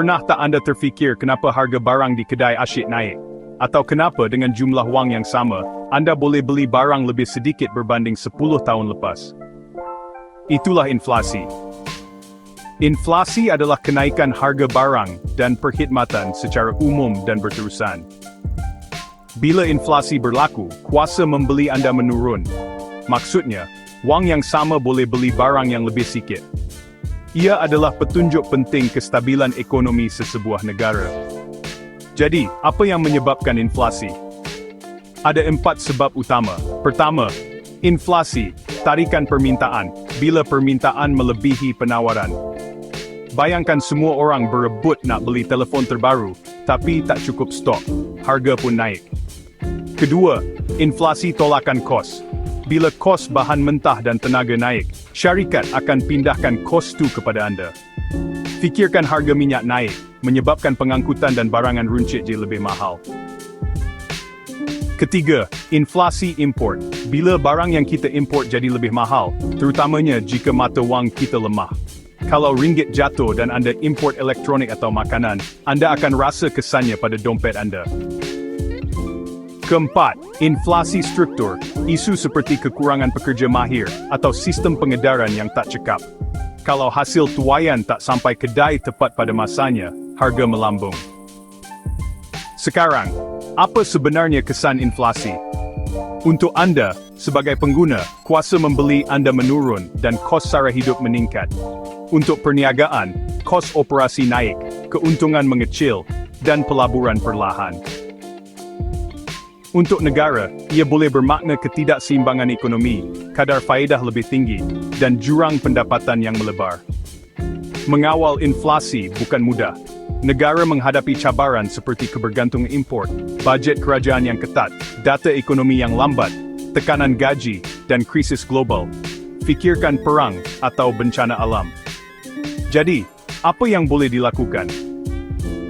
Pernah tak anda terfikir kenapa harga barang di kedai asyik naik? Atau kenapa dengan jumlah wang yang sama, anda boleh beli barang lebih sedikit berbanding 10 tahun lepas? Itulah inflasi. Inflasi adalah kenaikan harga barang dan perkhidmatan secara umum dan berterusan. Bila inflasi berlaku, kuasa membeli anda menurun. Maksudnya, wang yang sama boleh beli barang yang lebih sikit. Ia adalah petunjuk penting kestabilan ekonomi sesebuah negara. Jadi, apa yang menyebabkan inflasi? Ada empat sebab utama. Pertama, inflasi, tarikan permintaan, bila permintaan melebihi penawaran. Bayangkan semua orang berebut nak beli telefon terbaru, tapi tak cukup stok, harga pun naik. Kedua, inflasi tolakan kos. Bila kos bahan mentah dan tenaga naik, syarikat akan pindahkan kos tu kepada anda. Fikirkan harga minyak naik, menyebabkan pengangkutan dan barangan runcit jadi lebih mahal. Ketiga, inflasi import. Bila barang yang kita import jadi lebih mahal, terutamanya jika mata wang kita lemah. Kalau ringgit jatuh dan anda import elektronik atau makanan, anda akan rasa kesannya pada dompet anda. Keempat, inflasi struktur. Isu seperti kekurangan pekerja mahir atau sistem pengedaran yang tak cekap. Kalau hasil tuaian tak sampai kedai tepat pada masanya, harga melambung. Sekarang, apa sebenarnya kesan inflasi? Untuk anda, sebagai pengguna, kuasa membeli anda menurun dan kos sara hidup meningkat. Untuk perniagaan, kos operasi naik, keuntungan mengecil, dan pelaburan perlahan. Untuk negara, ia boleh bermakna ketidakseimbangan ekonomi, kadar faedah lebih tinggi, dan jurang pendapatan yang melebar. Mengawal inflasi bukan mudah. Negara menghadapi cabaran seperti kebergantungan import, bajet kerajaan yang ketat, data ekonomi yang lambat, tekanan gaji, dan krisis global. Fikirkan perang atau bencana alam. Jadi, apa yang boleh dilakukan?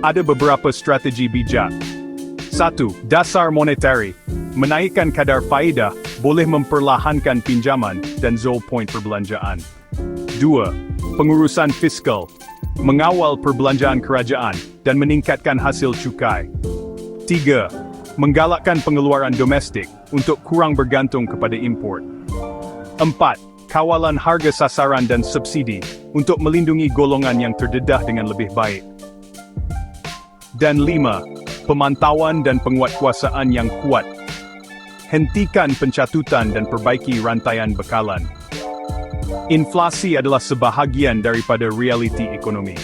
Ada beberapa strategi bijak. 1. Dasar monetary. Menaikkan kadar faedah boleh memperlahankan pinjaman dan zol point perbelanjaan. 2. Pengurusan fiskal. Mengawal perbelanjaan kerajaan dan meningkatkan hasil cukai. 3. Menggalakkan pengeluaran domestik untuk kurang bergantung kepada import. 4 kawalan harga sasaran dan subsidi untuk melindungi golongan yang terdedah dengan lebih baik. Dan lima, pemantauan dan penguatkuasaan yang kuat. Hentikan pencatutan dan perbaiki rantaian bekalan. Inflasi adalah sebahagian daripada realiti ekonomi.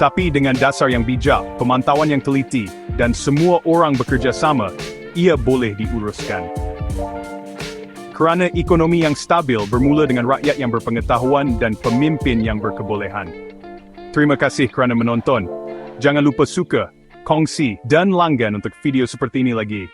Tapi dengan dasar yang bijak, pemantauan yang teliti, dan semua orang bekerja sama, ia boleh diuruskan. Kerana ekonomi yang stabil bermula dengan rakyat yang berpengetahuan dan pemimpin yang berkebolehan. Terima kasih kerana menonton. Jangan lupa suka, kongsi dan langgan untuk video seperti ini lagi.